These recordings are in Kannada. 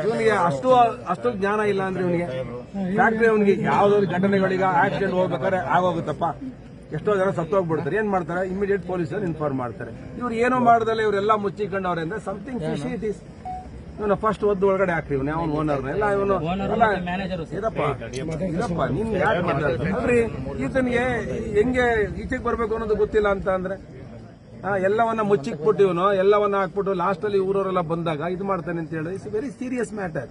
ಇವನಿಗೆ ಅಷ್ಟು ಅಷ್ಟು ಜ್ಞಾನ ಇಲ್ಲ ಅಂದ್ರೆ ಇವನಿಗೆ ಫ್ಯಾಕ್ಟ್ರಿ ಅವನಿಗೆ ಯಾವ್ದಾದ್ರು ಘಟನೆಗಳಿಗ ಆಕ್ಸಿಡೆಂಟ್ ಹೋಗ್ಬೇಕಾದ್ರೆ ಆಗೋಗುತ್ತಪ್ಪ. ಎಷ್ಟೋ ಜನ ಸತ್ತೋಗ್ಬಿಡ್ತಾರೆ. ಏನ್ ಮಾಡ್ತಾರೆ? ಇಮಿಡಿಯೇಟ್ ಪೊಲೀಸರು ಇನ್ಫಾರ್ಮ್ ಮಾಡ್ತಾರೆ. ಇವ್ರು ಏನೋ ಮಾಡ್ದಲ್ಲ ಇವರೆಲ್ಲ ಮುಚ್ಚಿಕೊಂಡವ್ರೆ ಅಂದ್ರೆ ಸಮಥಿಂಗ್ ಫಿಶಿ ಇಟ್ ಇಸ್ ಇವನು ಫಸ್ಟ್ ಒದ್ದು ಒಳಗಡೆ ಹಾಕ್ರಿ ಇವನು ಅವನು ಓನರ್ ಎಲ್ಲ ಇವನು ಇದಪ್ಪ. ಇದಪ್ಪ ನಿನ್ ಯಾಕೆ ಮಾತಾಡ್ತಾರೆ ಅಲ್ರಿ ಈತನಿಗೆ ಹೆಂಗೆ ಈಚೆಗೆ ಬರ್ಬೇಕು ಅನ್ನೋದು ಗೊತ್ತಿಲ್ಲ ಅಂತ ಅಂದ್ರೆ ಎಲ್ಲವನ್ನ ಮುಚ್ಚಿಕ್ಬಿಟ್ಟು ಇವನು ಎಲ್ಲವನ್ನ ಹಾಕ್ಬಿಟ್ಟು ಲಾಸ್ಟ್ ಅಲ್ಲಿ ಊರವರೆಲ್ಲ ಬಂದಾಗ ಇದು ಮಾಡ್ತಾನೆ ಅಂತ ಹೇಳಿ it's very serious matter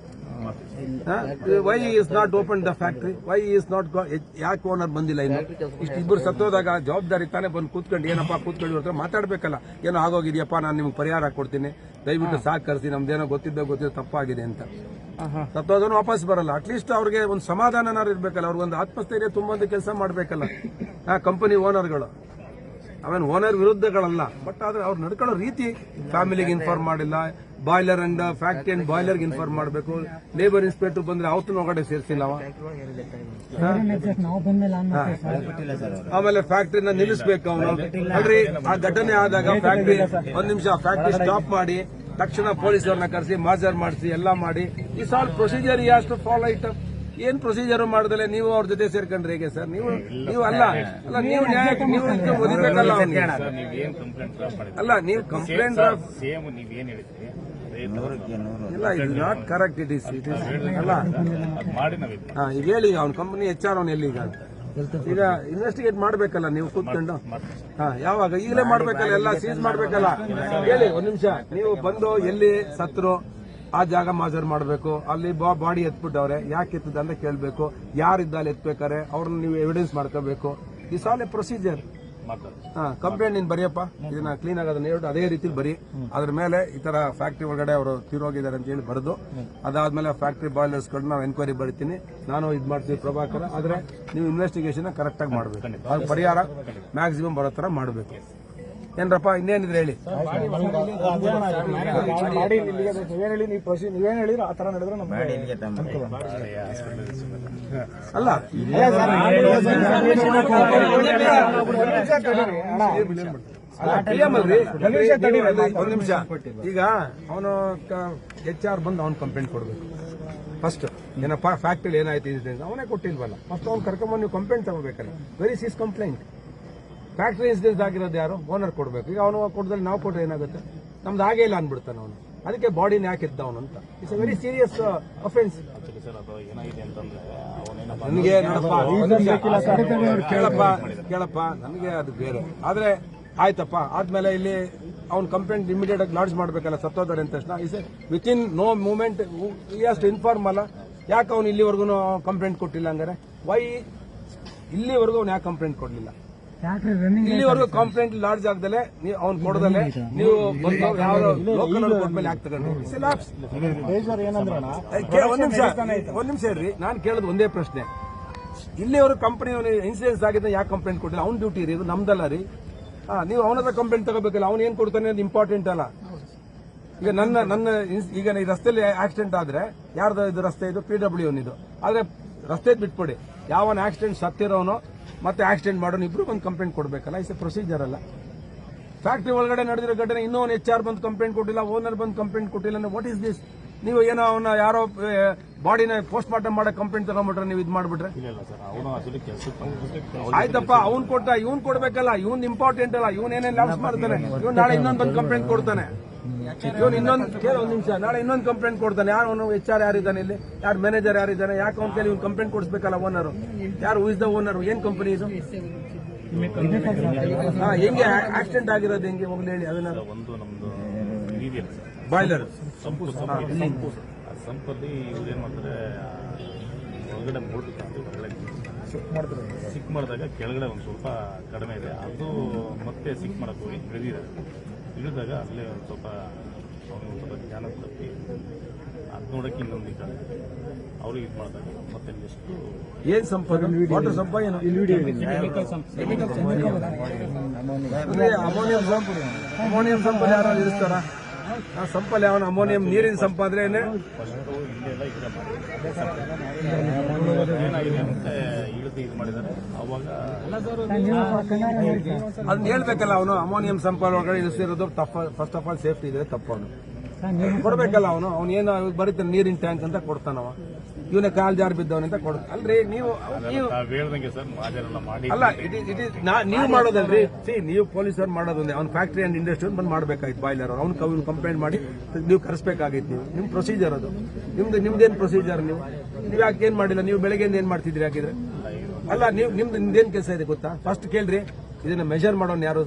why is not open the factory why is not ಯಾಕೆ ಓನರ್ ಬಂದಿಲ್ಲ ಇನ್ನು? ಇಷ್ಟು ಇಬ್ಬರು ಸತ್ತೋದಾಗ ಜವಾಬ್ದಾರಿ ತಾನೇ ಬಂದು ಕೂತ್ಕೊಂಡು ಏನಪ್ಪ ಕೂತ್ಕೊಂಡು ಹತ್ರ ಮಾತಾಡ್ಬೇಕಲ್ಲ ಏನೋ ಆಗೋಗಿದೆಯಪ್ಪ ನಾನು ನಿಮ್ಗೆ ಪರಿಹಾರ ಕೊಡ್ತೀನಿ. ದಯವಿಟ್ಟು ಸಹಕರಿಸಿ ನಮ್ದೇನೋ ಗೊತ್ತಿದ್ದ ಗೊತ್ತಿದ್ದ ತಪ್ಪಾಗಿದೆ ಅಂತ. ಸತ್ತೋದನ್ನು ವಾಪಸ್ ಬರಲ್ಲ. ಅಟ್ಲೀಸ್ಟ್ ಅವ್ರಿಗೆ ಒಂದು ಸಮಾಧಾನನಾರು ಇರ್ಬೇಕಲ್ಲ ಅವ್ರಿಗೊಂದು ಆತ್ಮಸ್ಥೈರ್ಯ ತುಂಬೊಂದು ಕೆಲಸ ಮಾಡ್ಬೇಕಲ್ಲ. ಆ ಕಂಪನಿ ಓನರ್ಗಳು ಅವೇನು ಓನರ್ ವಿರುದ್ಧಗಳಲ್ಲ. ಬಟ್ ಆದ್ರೆ ಅವ್ರು ನಡ್ಕೊಳ್ಳೋ ರೀತಿ ಫ್ಯಾಮಿಲಿಗೆ ಇನ್ಫಾರ್ಮ್ ಮಾಡಿಲ್ಲ. ಬಾಯ್ಲರ್ ಅಂಡ್ ಫ್ಯಾಕ್ಟ್ರಿ ಅಂಡ್ ಬಾಯ್ಲರ್ಗೆ ಇನ್ಫಾರ್ಮ್ ಮಾಡಬೇಕು. ಲೇಬರ್ ಇನ್ಸ್ಪೆಕ್ಟರ್ ಬಂದ್ರೆ ಅವತ್ತು ಒಳಗಡೆ ಸೇರಿಸಿಲ್ಲ ಆಮೇಲೆ ಫ್ಯಾಕ್ಟ್ರಿನ ನಿಲ್ಲಿಸಬೇಕು ಅವನು. ಅಲ್ರಿ ಆ ಘಟನೆ ಆದಾಗ ಫ್ಯಾಕ್ಟ್ರಿ ಒಂದ್ ನಿಮಿಷ ಫ್ಯಾಕ್ಟ್ರಿ ಸ್ಟಾಪ್ ಮಾಡಿ ತಕ್ಷಣ ಪೊಲೀಸರನ್ನ ಕರೆಸಿ ಮಾಜರ್ ಮಾಡಿಸಿ ಎಲ್ಲ ಮಾಡಿ. ಈ ಸಾಲ್ procedure has to follow it ಏನ್ ಪ್ರೊಸೀಜರ್ ಮಾಡ್ದಲೆ ನೀವು ಅವ್ರ ಜೊತೆ ಸೇರ್ಕೊಂಡ್ರೆ ಹೇಗೆ ಸರ್? ನೀವು ನೀವು ಅಲ್ಲ. ಅಲ್ಲ ನೀವು ನ್ಯಾಯ ನೀವು ಒದಿಬೇಕಲ್ಲ ಅಲ್ಲ ನೀವು ಕಂಪ್ಲೇಂಟ್ ಸೇಮ್ ಹೇಳಿದ್ರಿ? ಇಲ್ಲ is not correct it is it is ಅಲ್ಲ. ಈಗ ಹೇಳಿ ಅವ್ನ ಕಂಪನಿ ಎಚ್ ಆರ್ ಅವ್ನು ಎಲ್ಲಿ ಈಗ ಈಗ ಇನ್ವೆಸ್ಟಿಗೇಟ್ ಮಾಡ್ಬೇಕಲ್ಲ ನೀವು ಕೂತ್ಕೊಂಡು? ಹಾ ಯಾವಾಗ? ಈಗಲೇ ಮಾಡ್ಬೇಕಲ್ಲ ಎಲ್ಲ ಸೀಸ್ ಮಾಡ್ಬೇಕಲ್ಲ. ಹೇಳಿ ಒಂದ್ ನಿಮಿಷ. ನೀವು ಬಂದು ಎಲ್ಲಿ ಸತ್ರು? ಆ ಜಾಗ ಮಾಜರ್ ಮಾಡಬೇಕು. ಅಲ್ಲಿ ಬಾಡಿ ಎತ್ಬಿಟ್ಟವ್ರೆ. ಯಾಕೆ ಎತ್ತಿದ ಅಂತ ಕೇಳಬೇಕು. ಯಾರಿದ್ದ ಅಲ್ಲಿ ಎತ್ಬೇಕಾರೆ ಅವ್ರನ್ನ ನೀವು ಎವಿಡೆನ್ಸ್ ಮಾಡ್ಕೋಬೇಕು. ಈ ಆಲ್ ಎ ಪ್ರೊಸೀಜರ್ ಹಾ ಕಂಪ್ಲೇಂಟ್ ನೀನ್ ಬರೆಯಪ್ಪ. ಇದನ್ನ ಕ್ಲೀನ್ ಆಗೋದ್ ಅದನ್ನ ಹೇಳ್ಬಿಟ್ಟು ಅದೇ ರೀತಿ ಬರಿ. ಅದ್ರ ಮೇಲೆ ಈ ತರ ಫ್ಯಾಕ್ಟ್ರಿ ಒಳಗಡೆ ಅವರು ತೀರೋಗಿದ್ದಾರೆ ಅಂತ ಹೇಳಿ ಬರೆದು ಅದಾದ್ಮೇಲೆ ಫ್ಯಾಕ್ಟ್ರಿ ಬಾಯ್ಲರ್ಸ್ ಕೊಂಡು ನಾವು ಎನ್ಕ್ವೈರಿ ಬರಿತೀನಿ. ನಾನು ಇದು ಮಾಡ್ತೀನಿ ಪ್ರಭಾಕರ. ಆದ್ರೆ ನೀವು ಇನ್ವೆಸ್ಟಿಗೇಷನ್ ಕರೆಕ್ಟ್ ಆಗಿ ಮಾಡಬೇಕು. ಪರಿಹಾರ ಮ್ಯಾಕ್ಸಿಮಮ್ ಬರೋ ತರ ಮಾಡಬೇಕು. ಏನ್ರಪ್ಪ ಇನ್ನೇನಿದ್ರೆ ಹೇಳಿ? ಮಾಡಿ ಇಲ್ಲಿಗೆ ನೀವೇನ್ ಹೇಳಿ ನೀವು ಪ್ರೊಸೀಜ್ ನೀವೇನ್ ಹೇಳಿದ್ರೆ ಆ ತರ ನಡೆದ್ರೆ ನಮ್ಮ ಅಲ್ಲ? ಒಂದ್ ನಿಮಿಷ. ಈಗ ಅವನು ಎಚ್ ಆರ್ ಬಂದು ಅವ್ನು ಕಂಪ್ಲೇಂಟ್ ಕೊಡ್ಬೇಕು. ಫಸ್ಟ್ ಏನಪ್ಪ ಫ್ಯಾಕ್ಟ್ರಿ ಏನಾಯ್ತು ಅವನೇ ಕೊಟ್ಟಿಲ್ವಲ್ಲ. ಫಸ್ಟ್ ಅವ್ನು ಕರ್ಕೊಂಬಂದು ನೀವು ಕಂಪ್ಲೇಂಟ್ ತಗೋಬೇಕಲ್ಲ. ವೆರಿ ಸೀಸ್ ಕಂಪ್ಲೇಂಟ್ ಫ್ಯಾಕ್ಟ್ರಿ ಇನ್ಸಿಡೆನ್ಸ್ ಆಗಿರೋದು ಯಾರು? ಓನರ್ ಕೊಡಬೇಕು. ಈಗ ಅವನು ಕೊಡದಲ್ಲಿ ನಾವು ಕೊಟ್ಟರೆ ಏನಾಗುತ್ತೆ? ನಮ್ದು ಆಗೇ ಇಲ್ಲ ಅನ್ಬಿಡ್ತಾನೆ ಅವನು. ಅದಕ್ಕೆ ಬಾಡಿನ ಯಾಕೆ ಇದ್ದ ಅವನು ಅಂತ. ಇಟ್ಸ್ ವೆರಿ ಸೀರಿಯಸ್ ಅಫೆನ್ಸ್ ನನಗೆ ಕೇಳಪ್ಪ ಕೇಳಪ್ಪ ನನಗೆ ಅದು ಬೇರೆ. ಆದ್ರೆ ಆಯ್ತಪ್ಪ ಆದ್ಮೇಲೆ ಇಲ್ಲಿ ಅವ್ನು ಕಂಪ್ಲೇಂಟ್ ಇಮಿಡಿಯೇಟ್ ಆಗಿ ಲಾಡ್ಜ್ ಮಾಡ್ಬೇಕಲ್ಲ ಸತ್ತೋದಾರೆ ಅಂತ ತಕ್ಷಣ is with in no moment ಅಷ್ಟು ಇನ್ಫಾರ್ಮ್ ಅಲ್ಲ ಯಾಕೆ ಅವ್ನು ಇಲ್ಲಿವರೆಗೂ ಕಂಪ್ಲೇಂಟ್ ಕೊಟ್ಟಿಲ್ಲ ಅಂದರೆ ವೈ ಇಲ್ಲಿವರೆಗೂ ಅವ್ನು ಯಾಕೆ ಕಂಪ್ಲೇಂಟ್ ಕೊಡ್ಲಿಲ್ಲ? ಇಲ್ಲಿವರೆಗೂ ಕಂಪ್ಲೇಂಟ್ ಲಾಡ್ಜ್ ಆಗದಲ್ಲೇ ನೀವು ಅವ್ನು ಕೊಡದಲೆ ನೀವು ಬಂದು ಯಾವ ಲೋಕಲ್ ಕೊಟ್ಮೇಲೆ ಯಾಕೆ ಒಂದ್ ನಿಮಿಷ. ಒಂದ್ ನಿಮಿಷ ಇರ್ರಿ. ನಾನು ಕೇಳೋದು ಒಂದೇ ಪ್ರಶ್ನೆ. ಇಲ್ಲಿವರು ಕಂಪನಿ ಇನ್ಸೂರೆನ್ಸ್ ಆಗಿದೆ ಯಾಕೆ ಕಂಪ್ಲೇಂಟ್ ಕೊಟ್ಟಿಲ್ಲ? ಅವ್ನ ಡ್ಯೂಟಿ ರೀ ಇದು ನಮ್ದಲ್ಲ ರೀ. ಹಾ ನೀವು ಅವನತ್ರ ಕಂಪ್ಲೇಂಟ್ ತಗೋಬೇಕಲ್ಲ ಅವ್ನು ಏನ್ ಕೊಡ್ತಾನೆ ಅದು ಇಂಪಾರ್ಟೆಂಟ್ ಅಲ್ಲ. ಈಗ ನನ್ನ ನನ್ನ ಈಗ ಈ ರಸ್ತೆಯಲ್ಲಿ ಆಕ್ಸಿಡೆಂಟ್ ಆದ್ರೆ ಯಾರ್ದು ಇದು ರಸ್ತೆ? ಇದು ಪಿ ಡಬ್ಲ್ಯೂ ಇದು ಆದ್ರೆ ರಸ್ತೆ ಬಿಟ್ಬಿಡಿ. ಯಾವನ್ ಆಕ್ಸಿಡೆಂಟ್ ಸತ್ತಿರೋನು ಮತ್ತೆ ಆಕ್ಸಿಡೆಂಟ್ ಮಾಡೋಣ ಇಬ್ರು ಒಂದು ಕಂಪ್ಲೇಂಟ್ ಕೊಡ್ಬೇಕಲ್ಲ ಇಸ್ ಪ್ರೊಸೀಜರ್ ಅಲ್ಲ. ಫ್ಯಾಕ್ಟ್ರಿ ಒಳಗಡೆ ನಡೆದಿರೋ ಘಟನೆ ಇನ್ನೂ ಒಂದು ಎಚ್ ಆರ್ ಬಂದು ಕಂಪ್ಲೇಂಟ್ ಕೊಟ್ಟಿಲ್ಲ ಓನರ್ ಬಂದು ಕಂಪ್ಲೇಂಟ್ ಕೊಟ್ಟಿಲ್ಲ ಅಂದ್ರೆ ವಾಟ್ ಇಸ್ ದಿಸ್ ನೀವು ಏನೋ ಅವನ ಯಾರೋ ಬಾಡಿನ ಪೋಸ್ಟ್ ಮಾರ್ಟಮ್ ಮಾಡೋ ಕಂಪ್ಲೇಂಟ್ ತಗೊಂಡ್ಬಿಟ್ರೆ ನೀವು ಇದು ಮಾಡ್ಬಿಟ್ರೆ? ಆಯ್ತಪ್ಪ ಅವ್ನ್ ಕೊಟ್ಟ ಇವ್ನ್ ಕೊಡ್ಬೇಕಲ್ಲ ಇವ್ನ್ ಇಂಪಾರ್ಟೆಂಟ್ ಅಲ್ಲ ಇವನ್ ಏನೇನ್ ಲಾಸ್ ಮಾಡ್ತಾನೆ ಇವ್ನ್ ನಾಳೆ ಇನ್ನೊಂದ್ ಬಂದು ಕಂಪ್ಲೇಂಟ್ ಕೊಡ್ತಾನೆ. ಇವ್ನು ಇನ್ನೊಂದು ಕೇಳ ಒಂದು ನಿಮಿಷ. ನಾಳೆ ಇನ್ನೊಂದು ಕಂಪ್ಲೇಂಟ್ ಕೊಡ್ತಾನೆ. ಯಾರು ಅವನು ಎಚ್ ಆರ್ ಯಾರಿದ್ದಾನೆ ಇಲ್ಲಿ? ಯಾರು ಮ್ಯಾನೇಜರ್ ಯಾರಿದ್ದಾನೆ? ಯಾಕೆ ಅವ್ನ ಕೇಳಿ ಇವ್ನು ಕಂಪ್ಲೇಂಟ್ ಕೊಡಿಸ್ಬೇಕಲ್ಲ ಓನರು ಯಾರು ಇಸ್ ದ ಓನರು ಏನು ಕಂಪನಿ ಇದು? ಹಾ ಹೆಂಗೆ ಆಕ್ಸಿಡೆಂಟ್ ಆಗಿರೋದು ಹೆಂಗೆ? ಹೋಗ್ಲಿ ಹೇಳಿ ಅದನ್ನ. ಒಂದು ನಮ್ದು ಇದೆಯಲ್ಲ ಬಾಯ್ಲರ್ ಸಂಪು ಸಂಪು ಸಂಪಲ್ಲಿ ಇವ್ರು ಏನ್ ಮಾಡ್ತಾರೆ ಒಳಗಡೆ ಮೋಟರ್ ಒಳಗಡೆ. ಸಿಕ್ ಮಾಡಿದಾಗ ಕೆಳಗಡೆ ಒಂದು ಸ್ವಲ್ಪ ಕಡಿಮೆ ಇದೆ. ಅದು ಮತ್ತೆ ಸಿಕ್ ಮಾಡಕ್ಕೆ ಹೋಗಿ ಇಳಿದಾಗ ಅಲ್ಲೇ ಒಂದು ಸ್ವಲ್ಪ ಒಂದು ಸ್ವಲ್ಪ ಜ್ಞಾನ ತಪ್ಪಿ ಅದು ನೋಡೋಕೆ ಇನ್ನೊಂದು ಈ ಕಡೆ ಅವ್ರಿಗೆ ಇದು ಮಾಡಿದಾಗ ಮತ್ತೆ ಎಷ್ಟು ಏನ್ ಸಂಪ ವಾಟರ್ ಸಂಪ ಏನು? ಅಂದ್ರೆ ಅಮೋನಿಯಂ ಸಂಪ್. ಅಮೋನಿಯಂ ಸಂಪಲ್ಲಿ ಯಾರು ಇರಿಸ್ತಾರ ಆ ಸಂಪಲ್ಲಿ ಯಾವ ಅಮೋನಿಯಂ ನೀರಿನ ಸಂಪ ಅಂದ್ರೆ ಏನೇ? ಫಸ್ಟು ಇಲ್ಲೆಲ್ಲ ಇದೆ ಮಾಡಿ ಏನಾಗಿದೆ ಮತ್ತೆ ಇಳಿದು ಇದು ಮಾಡಿದ್ದಾರೆ. ಅದನ್ನ ಹೇಳ್ಬೇಕಲ್ಲ ಅವನು ಅಮೋನಿಯಂ ಸಂಪಲ್ ಒಳಗಡೆ ಇಳಿಸಿರೋದು ತಪ್ಪ ಫಸ್ಟ್ ಆಫ್ ಆಲ್ ಸೇಫ್ಟಿ ಇದೆ ತಪ್ಪು ಅವನು. ಕೊಡ್ಬೇಕಲ್ಲ ಅವನು ಅವ್ನು ಏನು ಬರೀತಾನೆ ನೀರಿನ ಟ್ಯಾಂಕ್ ಅಂತ ಕೊಡ್ತಾನವ. ಇವನ ಕಾಲ್ ಜಾರ್ ಬಿದ್ದವನಿಂದ ಕೊಡ. ಅಲ್ರಿ ನೀವು ನೀವು ಅಲ್ಲ ಇಟ್ ಇಟ್ ಇಸ್ ನೀವು ಮಾಡೋದಲ್ರಿ. ಸಿ ನೀವು ಅವ್ರು ಮಾಡೋದೊಂದೇ. ಅವ್ನ ಫ್ಯಾಕ್ಟ್ರಿ ಅಂಡ್ ಇಂಡಸ್ಟ್ರಿ ಬಂದ್ ಮಾಡ್ಬೇಕಾಯ್ತು ಬಾಯ್ಲರ್ ಅವ್ನ ಅವ್ನು ಕಂಪ್ಲೇಂಟ್ ಮಾಡಿ ನೀವು ಕರೆಸ್ಬೇಕಾಗಿತ್ತು ನೀವು. ನಿಮ್ ಪ್ರೊಸೀಜರ್ ಅದು. ನಿಮ್ದು ನಿಮ್ದೇನ್ ಪ್ರೊಸೀಜರ್ ನೀವು? ನೀವು ಯಾಕೆ ಏನ್ ಮಾಡಿಲ್ಲ? ನೀವು ಬೆಳಗ್ಗೆಯಿಂದ ಏನ್ ಮಾಡ್ತಿದ್ರಿ ಹಾಕಿದ್ರೆ ಅಲ್ಲ ನೀವು ನಿಮ್ದು ನಿಮ್ದೇನ್ ಕೆಲಸ ಇದೆ ಗೊತ್ತಾ? ಫಸ್ಟ್ ಕೇಳ್ರಿ ಇದನ್ನ ಮೆಷರ್ ಮಾಡೋನ್ ಯಾರು?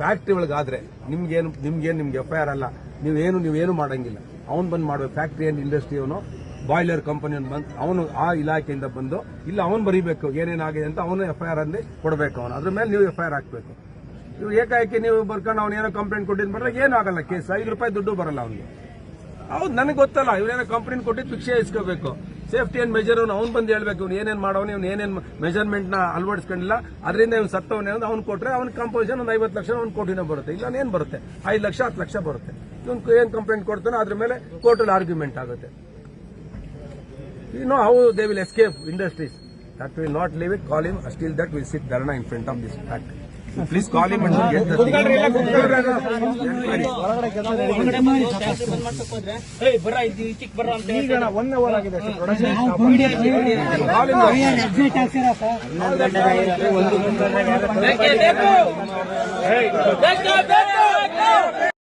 ಫ್ಯಾಕ್ಟ್ರಿ ಒಳಗಾದ್ರೆ ನಿಮ್ಗೇನು ನಿಮ್ಗೇನು ನಿಮ್ಗೆ ಎಫ್ ಐ ಆರ್ ಅಲ್ಲ ನೀವೇನು ನೀವೇನು ಮಾಡಂಗಿಲ್ಲ. ಅವ್ನು ಬಂದು ಮಾಡ್ಬೇಕು ಫ್ಯಾಕ್ಟ್ರಿ ಅಂಡ್ ಇಂಡಸ್ಟ್ರಿ ಅವನು ಬಾಯ್ಲರ್ ಕಂಪನಿ ಬಂದು ಅವನು ಆ ಇಲಾಖೆಯಿಂದ ಬಂದು, ಇಲ್ಲ ಅವನು ಬರೀಬೇಕು, ಏನೇನಾಗಿದೆ ಅಂತ ಅವನು ಎಫ್ ಐ ಆರ್ ಅಂದು ಕೊಡಬೇಕು ಅವನು. ಅದ್ರ ಮೇಲೆ ನೀವು ಎಫ್ ಐ ಹಾಕಬೇಕು. ನೀವು ಏಕಾಏಕಿ ನೀವು ಬರ್ಕೊಂಡು ಅವ್ನು ಏನೋ ಕಂಪ್ಲೇಂಟ್ ಕೊಟ್ಟಿದ್ದು ಬರಲ್ಲ ಆಗಲ್ಲ ಕೇಸ್. ಐದು ರೂಪಾಯಿ ದುಡ್ಡು ಬರಲ್ಲ ಅವನಿಗೆ. ಹೌದು, ನನಗೆ ಗೊತ್ತಲ್ಲ ಇವನೇನೋ ಕಂಪ್ಲೇಂಟ್ ಕೊಟ್ಟಿದ್ದು ಶಿಕ್ಷೆ ಇಸ್ಕೋಬೇಕು. ಸೇಫ್ಟಿ ಅಂಡ್ ಮೆಜರ್ ಅವ್ನು ಬಂದು ಹೇಳ್ಬೇಕು, ಇವ್ನು ಏನೇನು ಮಾಡೋನು ಇವ್ನು ಏನೇನು ಮೆಜರ್ಮೆಂಟ್ನ ಅಳವಡಿಸ್ಕೊಂಡಿಲ್ಲ. ಅದರಿಂದ ಇವ್ನು ಸತ್ತವನೇ ಅಂದ್ರೆ ಅವ್ನು ಕೊಟ್ಟರೆ ಅವ್ನ ಕಂಪೋಸಿಷನ್ ಒಂದು ಐವತ್ತು ಲಕ್ಷ ಒಂದು ಕೋಟಿನ ಬರುತ್ತೆ. ಇಲ್ಲ ಏನು ಬರುತ್ತೆ? ಐದು ಲಕ್ಷ, ಹತ್ತು ಲಕ್ಷ ಬರುತ್ತೆ. ಇವ್ನು ಏನು ಕಂಪ್ಲೇಂಟ್ ಕೊಡ್ತಾನೋ ಅದ್ರ ಮೇಲೆ ಕೋರ್ಟಲ್ಲಿ ಆರ್ಗ್ಯುಮೆಂಟ್ ಆಗುತ್ತೆ. You know how they will escape industries. That will not leave it. Call him. Still, that will sit Dharana in front of this factory. So please call him and get the thing. Call him.